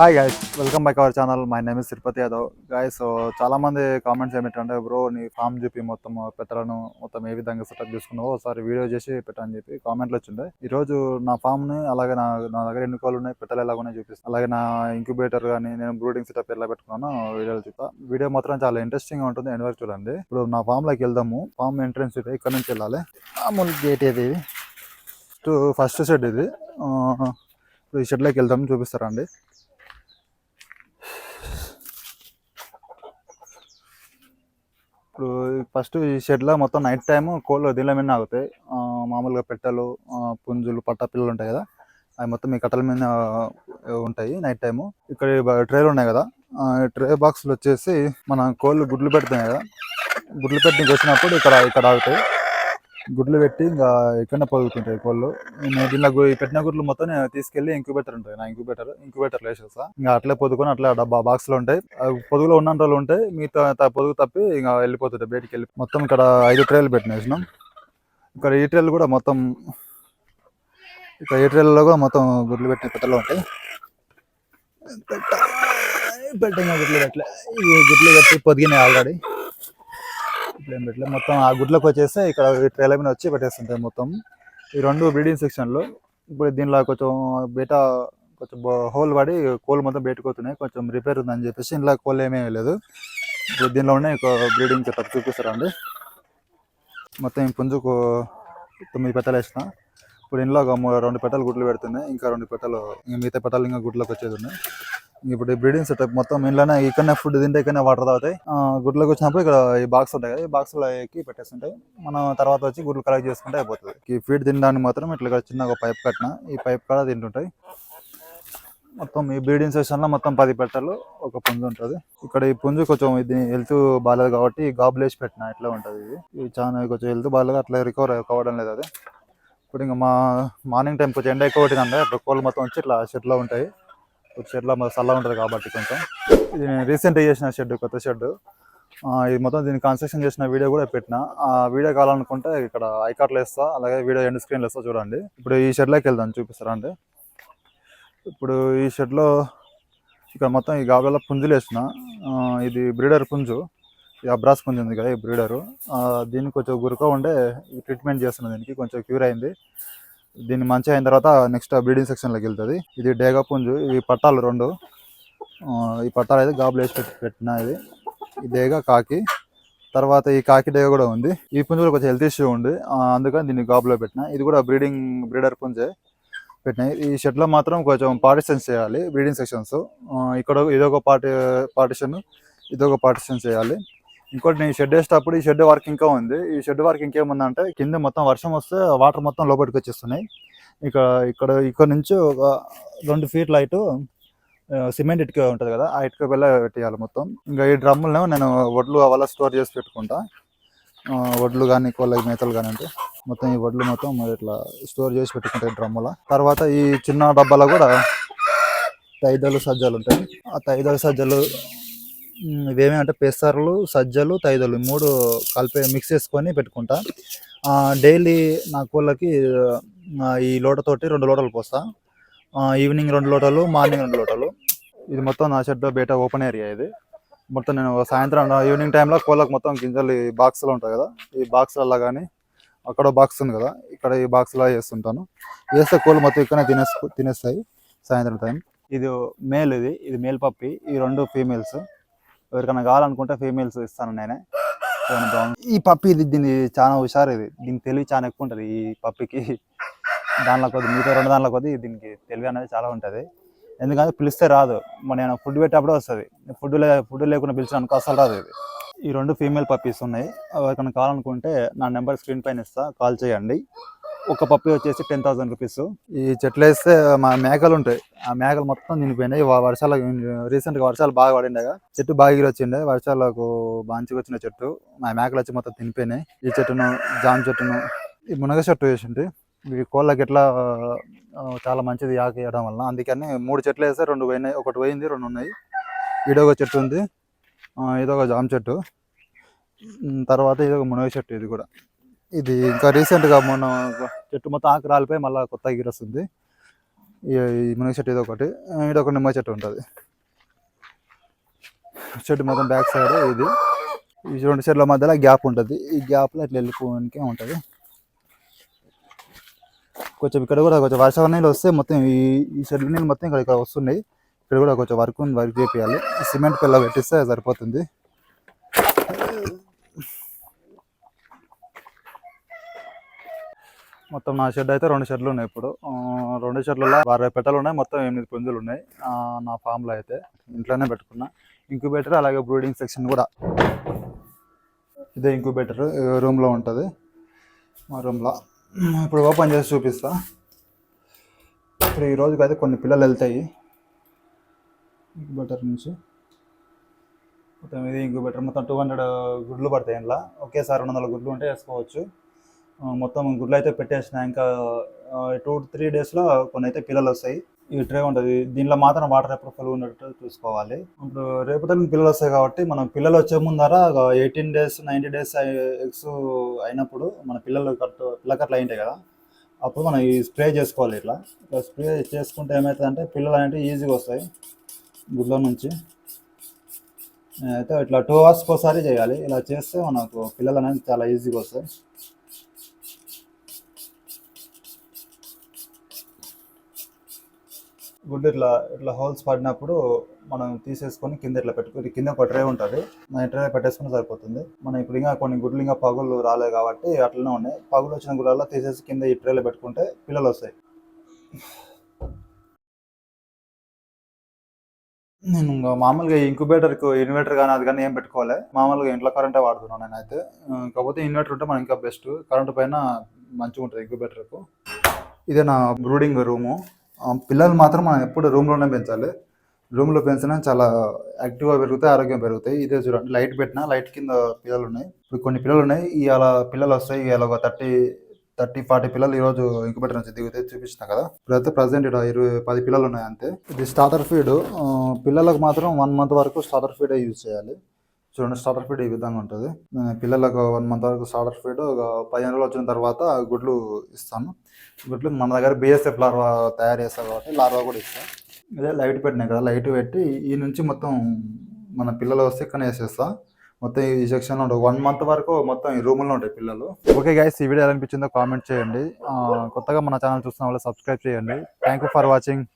Hi guys welcome back our channel my name is Tirupati Yadav guys చాలా మంది comments ఏమిటంటే bro నీ form చూపి మొత్తం పెట్టలను మొత్తం ఏ విధంగా సెటప్ చేసుకున్నావో ఒకసారి వీడియో చేసి పెట్టని చెప్పి కామెంట్లు వచ్చిండే ఈరోజు నా ఫామ్ని అలాగే నా నా దగ్గర ఎన్ని కోళ్ళు ఉన్నాయి పెట్టలు ఎలా ఉన్నాయి చూపిస్తాను అలాగే నా ఇంక్యుబేటర్ కానీ నేను బ్రూడింగ్ సెటప్ ఎలా పెట్టుకున్నానో వీడియోలు చూస్తా వీడియో మాత్రం చాలా ఇంట్రెస్టింగ్ ఉంటుంది ఎండ్ వరకు చూడండి. ఇప్పుడు నా ఫామ్లోకి వెళ్దాము. ఫామ్ ఎంట్రన్స్ ఇక్కడ నుంచి వెళ్ళాలి. మామూలు గేట్ ఇది ఫస్ట్ షెడ్ ఇది. ఇప్పుడు ఈ షెడ్లోకి వెళ్దాం చూపిస్తారా ఇప్పుడు ఫస్ట్ ఈ షెడ్లో మొత్తం నైట్ టైం కోళ్ళు దీనిలో మీద ఆగుతాయి. మామూలుగా పెట్టలు పుంజులు పట్ట పిల్లలు ఉంటాయి కదా అవి మొత్తం ఈ కట్టల మీద ఉంటాయి నైట్ టైము ఇక్కడ ట్రేలు ఉన్నాయి కదా ట్రే బాక్స్లు వచ్చేసి మన కోళ్ళు గుడ్లు పెడతాయి కదా గుడ్లు పెట్టి వచ్చినప్పుడు ఇక్కడ ఇక్కడ ఆగుతాయి. గుడ్లు పెట్టి ఇంకా ఎక్కడ పొదుగుతుంటాయి కోళ్ళు. నేను దీనిలో పెట్టిన గుడ్లు మొత్తం నేను తీసుకెళ్ళి ఇంక్యుబేటర్ ఉంటాయి నా ఇంక్యుబేటర్ ఇంక్యుబేటర్ వేసేస్తా. ఇంకా అట్లే పొదుకొని అట్లా డబ్బా బాక్స్లో ఉంటాయి. పొదుగులో ఉన్న రోజులు ఉంటాయి మిగతా త- పొదుగు తప్పి ఇంకా వెళ్ళిపోతుంటాయి బయటికి వెళ్ళి. మొత్తం ఇక్కడ ఐదు ట్రేలు పెట్టినేసినాం ఇక్కడ ఈ ట్రేలు కూడా మొత్తం ఇక్కడ ఈ ట్రేలలో కూడా మొత్తం గుడ్లు పెట్టిన పెట్టలు ఉంటాయి. పెట్ట పెట్టిన గుడ్లు పెట్టలే. ఈ గుడ్లు పెట్టి పొదిగినాయి ఆల్రెడీ ఇట్లా ఏం మొత్తం ఆ గుడ్లకు వచ్చేస్తే ఇక్కడ ట్రైలర్ మీద వచ్చి పెట్టేస్తుంటాయి మొత్తం. ఈ రెండు బ్రీడింగ్ సెక్షన్లు ఇప్పుడు దీనిలో కొంచెం బయట కొంచెం హోల్ పడి కోళ్ళు మొత్తం బయటకు పోతున్నాయి కొంచెం రిపేర్ ఉందని చెప్పేసి ఇంట్లో కోళ్ళు ఏమేమి లేదు. ఇప్పుడు దీనిలో ఉన్నాయి బ్రీడింగ్ సెటప్ చూపిస్తారండి మొత్తం ఈ పుంజుకు తొమ్మిది పెట్టలు వేసిన. ఇప్పుడు ఇంట్లో రెండు పెట్టలు గుడ్లు పెడుతున్నాయి. ఇంకా రెండు పెట్టలు ఇంకా మిగతా పెట్టలు ఇంకా గుడ్లకు వచ్చేది ఉన్నాయి. ఇప్పుడు ఈ బ్రీడింగ్ సెటప్ మొత్తం ఇంట్లోనే ఇక్కడనే ఫుడ్ తింటే ఇక్కడనే వాటర్ తాగుతాయి. గుడ్లకు వచ్చినప్పుడు ఇక్కడ ఈ బాక్స్ ఉంటాయి కదా ఈ బాక్స్లో ఎక్కి పెట్టేస్తుంటాయి. మనం తర్వాత వచ్చి గుడ్లు కలెక్ట్ చేసుకుంటే అయిపోతుంది. ఈ ఫీడ్ తినడానికి మాత్రం ఇట్లా చిన్న ఒక పైప్ కట్టిన ఈ పైప్ కూడా తింటుంటాయి. మొత్తం ఈ బ్రీడింగ్ సెషన్లో మొత్తం పది పెట్టలు ఒక పుంజు ఉంటుంది. ఇక్కడ ఈ పుంజు కొంచెం ఇది హెల్త్ బాగాలేదు కాబట్టి గాబులేసి పెట్టిన ఇట్లా ఉంటుంది ఇది. ఇది చాలా కొంచెం హెల్త్ బాగాలేదు అట్లా రికవర్ కావడం లేదు అది. ఇప్పుడు ఇంకా మా మార్నింగ్ టైం కొంచెం ఎండ ఎక్కువ కొట్టిందంటే ఇప్పుడు కోళ్ళు మొత్తం వచ్చి ఇట్లా షెడ్లో ఉంటాయి. షెడ్లో చల్లగా ఉంటుంది కాబట్టి కొంచెం. ఇది నేను రీసెంట్గా చేసిన షెడ్ కొత్త షెడ్ ఇది మొత్తం దీన్ని కన్స్ట్రక్షన్ చేసిన వీడియో కూడా పెట్టిన. ఆ వీడియో కావాలనుకుంటే ఇక్కడ ఐకార్ట్లో వేస్తా అలాగే వీడియో ఎండ్ స్క్రీన్లో వేస్తా చూడండి. ఇప్పుడు ఈ షెడ్లోకి వెళ్దాం చూపిస్తారా అండి ఇప్పుడు ఈ షెడ్లో ఇక్కడ మొత్తం ఈ గాబులలో పుంజులు వేసిన. ఇది బ్రీడర్ పుంజు. ఈ అబ్రాస్ పుంజు ఉంది కదా ఈ బ్రీడరు. దీనికి కొంచెం గురక ఉండే ఈ ట్రీట్మెంట్ చేస్తున్న దీనికి కొంచెం క్యూర్ అయింది. దీన్ని మంచిగా అయిన తర్వాత నెక్స్ట్ బ్రీడింగ్ సెక్షన్లోకి వెళ్తుంది. ఇది డేగా పుంజు ఇవి పట్టాలు రెండు. ఈ పట్టాలు అయితే గాబులు వేసి పెట్టి పెట్టిన ఇది. ఈ డేగా కాకి. తర్వాత ఈ కాకి డేగా కూడా ఉంది. ఈ పుంజు కూడా కొంచెం హెల్త్ ఇష్యూ ఉంది. అందుకని దీన్ని గాబులో పెట్టిన. ఇది కూడా బ్రీడింగ్ బ్రీడర్ పుంజే పెట్టినాయి ఈ షెడ్లో మాత్రం కొంచెం పార్టిషన్స్ చేయాలి బ్రీడింగ్ సెక్షన్స్ ఇక్కడ ఇదొక పార్టీ పార్టిషన్ ఇదొక పార్టిషన్ చేయాలి. ఇంకోటి నేను షెడ్ వేసేటప్పుడు ఈ షెడ్ వర్క్ ఇంకా ఉంది. ఈ షెడ్ వర్క్ ఇంకేముందంటే కింద మొత్తం వర్షం వస్తే వాటర్ మొత్తం లోపలికి వచ్చేస్తున్నాయి. ఇక్కడ ఇక్కడ ఇక్కడ నుంచి ఒక రెండు ఫీట్ లైట్ సిమెంట్ ఇటుక ఉంటుంది కదా ఆ ఇటుక వెళ్ళ పెట్టేయాలి మొత్తం. ఇంకా ఈ డ్రమ్ములను నేను వడ్లు అవల్ల స్టోర్ చేసి పెట్టుకుంటా. వడ్లు కానీ కోళ్ళ మేతలు కానీ అంటే మొత్తం ఈ వడ్లు మొత్తం మరి ఇట్లా స్టోర్ చేసి పెట్టుకుంటాయి డ్రమ్ముల. తర్వాత ఈ చిన్న డబ్బాలో కూడా తైదలు సజ్జలు ఉంటాయి. ఆ తైదలు సజ్జలు ఉమ్, అంటే పెసర్లు సజ్జలు తైదలు ఈ మూడు కలిపి మిక్స్ చేసుకొని పెట్టుకుంటా. డైలీ నా కోళ్ళకి ఈ లోటతోటి రెండు లోటలు పోస్తా. ఈవినింగ్ రెండు లోటలు మార్నింగ్ రెండు లోటలు. ఇది మొత్తం నా షెడ్ బయట ఓపెన్ ఏరియా ఇది. మొత్తం నేను సాయంత్రం ఈవినింగ్ టైంలో కోళ్ళకి మొత్తం గింజలు ఈ బాక్స్లో ఉంటాయి కదా ఈ బాక్స్లలో కానీ అక్కడ బాక్స్ ఉంది కదా ఇక్కడ ఈ బాక్స్లో వేస్తుంటాను వేస్తే కోళ్ళు మొత్తం ఇక్కడనే తినేసు తినేస్తాయి సాయంత్రం టైం ఇది మేల్ ఇది ఇది మేల్ పప్పి ఈ రెండు ఫీమేల్స్ ఎవరికైనా కావాలనుకుంటే ఫీమేల్స్ ఇస్తాను నేనే. ఈ పప్పి ఇది దీన్ని చాలా హుషారు ఇది. దీని తెలివి చాలా ఎక్కువ ఉంటుంది ఈ పప్పికి. దానిలో కొద్ది మిగతా రెండు దానిలో కొద్ది దీనికి తెలివి అనేది చాలా ఉంటుంది. ఎందుకంటే పిలిస్తే రాదు. మన నేను ఫుడ్ పెట్టేటప్పుడు వస్తుంది. ఫుడ్ లే ఫుడ్ లేకుండా పిలిచిన అనుకో అసలు రాదు ఇది. ఈ రెండు ఫీమేల్ పప్పీస్ ఉన్నాయి. ఎవరికైనా కావాలనుకుంటే నా నెంబర్ స్క్రీన్ పైన ఇస్తా. కాల్ చేయండి. ఒక పప్పి వచ్చేసి టెన్ థౌసండ్ రూపీస్ ఈ చెట్లు వేస్తే మా మేకలు ఉంటాయి. ఆ మేకలు మొత్తం నిండిపోయినాయి. వా- వర్షాలు రీసెంట్గా వర్షాలు బాగా పడిండగా. చెట్టు బాగా ఎగిరి వచ్చిండే వర్షాలకు బాంచిగా వచ్చిన చెట్టు. మా మేకలు వచ్చి మొత్తం తినిపోయినాయి. ఈ చెట్టును జామ చెట్టును ఈ మునగ చెట్టు వేసింటి ఈ కోళ్ళకి ఎట్లా చాలా మంచిది యాక్ వేయడం వలన. అందుకని మూడు చెట్లు వేస్తే రెండు పోయినాయి. ఒకటి పోయింది రెండు ఉన్నాయి. ఈడొక చెట్టు ఉంది. ఇదొక జామ చెట్టు. తర్వాత ఇదొక మునగ చెట్టు ఇది కూడా. ఇది ఇంకా రీసెంట్గా మొన్న చెట్టు మొత్తం ఆకు రాలిపోయి మళ్ళీ కొత్త ఎగిరి వస్తుంది ఈ మునగ చెట్టు ఇది ఒకటి. ఇది ఒక నిమ్మ చెట్టు ఉంటుంది. చెట్టు మొత్తం బ్యాక్ సైడ్ ఇది. ఈ రెండు చెట్ల మధ్యలో గ్యాప్ ఉంటుంది. ఈ గ్యాప్లో ఇట్లా వెళ్ళిపోవడానికి ఉంటుంది. కొంచెం ఇక్కడ కూడా కొంచెం వర్షం నీళ్ళు వస్తే మొత్తం ఈ ఈ చెట్ల నీళ్ళు మొత్తం ఇక్కడ ఇక్కడ వస్తున్నాయి. ఇక్కడ కూడా కొంచెం వర్క్ ఉంది వర్క్ చేయాలి సిమెంట్ పిల్ల పెట్టిస్తే సరిపోతుంది. మొత్తం నా షెడ్ అయితే రెండు షెడ్లు ఉన్నాయి ఇప్పుడు. రెండు షెడ్లలో అరవై పెట్టలు ఉన్నాయి మొత్తం ఎనిమిది పుంజులు ఉన్నాయి నా ఫామ్లో అయితే ఇంట్లోనే పెట్టుకున్నా. ఇంక్యుబేటర్ అలాగే బ్రూడింగ్ సెక్షన్ కూడా. ఇదే ఇంక్యుబేటర్ రూమ్లో ఉంటుంది. మా రూమ్లో ఇప్పుడు ఓపెన్ చేసి చూపిస్తా. ఇప్పుడు ఈ రోజుకి అయితే కొన్ని పిల్లలు వెళ్తాయి. ఇంక్యుబేటర్ నుంచి. మొత్తం ఇది ఇంక్యుబేటర్ మొత్తం టూ హండ్రెడ్ గుడ్లు పడతాయి ఇంట్లో ఒకేసారి రెండు వందల గుడ్లు ఉంటే వేసుకోవచ్చు. మొత్తం గుడ్లు అయితే పెట్టేసిన. ఇంకా టూ త్రీ డేస్లో కొన్ని అయితే పిల్లలు వస్తాయి. ఈ ట్రే ఉంటుంది. దీనిలో మాత్రం వాటర్ ఎప్పుడు ఫుల్ ఉన్నట్టు చూసుకోవాలి. ఇప్పుడు రేపటి పిల్లలు వస్తాయి కాబట్టి మనం పిల్లలు వచ్చే ముందర eighteen days ninety days eggs అయినప్పుడు మన పిల్లలు కట్టు పిల్లకట్లు అయింటాయి కదా. అప్పుడు మనం ఈ స్ప్రే చేసుకోవాలి ఇట్లా. ఇట్లా స్ప్రే చేసుకుంటే ఏమవుతుందంటే పిల్లలు అనేవి ఈజీగా వస్తాయి గుడ్ల నుంచి. అయితే ఇట్లా టూ అవర్స్కి ఒకసారి చేయాలి. ఇలా చేస్తే మనకు పిల్లలు అనేది చాలా ఈజీగా వస్తాయి. గుడ్డు ఇట్లా ఇట్లా హోల్స్ పడినప్పుడు మనం తీసేసుకొని కింద ఇట్లా పెట్టుకుని కింద ఒక ట్రే ఉంటుంది. మన ట్రే పెట్టేసుకుని సరిపోతుంది. మనం ఇప్పుడు ఇంకా కొన్ని గుడ్లు ఇంకా పగులు రాలేదు కాబట్టి అట్లనే ఉన్నాయి. పగులు వచ్చిన గుడ్లలో తీసేసి కింద ఈ ట్రేలో పెట్టుకుంటే పిల్లలు వస్తాయి. నేను ఇంకా మామూలుగా ఇంక్యుబేటర్కు ఇన్వర్టర్ కానీ అది కానీ ఏం పెట్టుకోవాలి మామూలుగా ఇంట్లో కరెంటే వాడుతున్నాను నేనైతే. అయితే కాకపోతే ఇన్వర్టర్ ఉంటే మనకి ఇంకా బెస్ట్. కరెంట్ పైన మంచిగా ఉంటుంది ఇంక్యుబేటర్కు. ఇదే నా బ్రూడింగ్ రూము. పిల్లలు మాత్రం మనం ఎప్పుడు రూమ్లోనే పెంచాలి. రూమ్లో పెంచినా చాలా యాక్టివ్గా పెరుగుతాయి ఆరోగ్యం పెరుగుతాయి. ఇదే చూడండి లైట్ పెట్టినా లైట్ కింద పిల్లలు ఉన్నాయి ఇప్పుడు కొన్ని పిల్లలు ఉన్నాయి ఇవాళ పిల్లలు వస్తాయి ఇవాళ ఒక థర్టీ థర్టీ ఫార్టీ పిల్లలు ఈరోజు ఇంకుబెటర్ నుంచి దిగితే చూపించిన కదా. ఇప్పుడైతే ప్రజెంట్ ఇక్కడ ఇరవై పది పిల్లలు ఉన్నాయి అంతే. ఇది స్టార్టర్ ఫీడ్ పిల్లలకు మాత్రం వన్ మంత్ వరకు స్టార్టర్ ఫీడ్ యూజ్ చేయాలి. చూడండి స్టార్టర్ ఫీడ్ ఈ విధంగా ఉంటుంది. పిల్లలకు వన్ మంత్ వరకు స్టార్టర్ ఫీడ్ ఒక పదిహేను రోజులు వచ్చిన తర్వాత గుడ్లు ఇస్తాను. గుడ్లు మన దగ్గర బిఎస్ఎఫ్ లార్వా తయారు చేస్తారు కాబట్టి లార్వా కూడా ఇస్తాం. ఇదే లైట్ పెట్టినాయి కదా లైట్ పెట్టి ఈ నుంచి మొత్తం మన పిల్లలు వస్తే ఇక్కడ వేసేస్తా మొత్తం ఈ సెక్షన్లో ఉంటుంది వన్ మంత్ వరకు మొత్తం ఈ రూమ్లో ఉంటాయి పిల్లలు. ఓకే గైస్ ఈ వీడియో ఎలా అనిపించిందో కామెంట్ చేయండి. కొత్తగా మన ఛానల్ చూస్తున్న వాళ్ళు సబ్స్క్రైబ్ చేయండి. Thank you for watching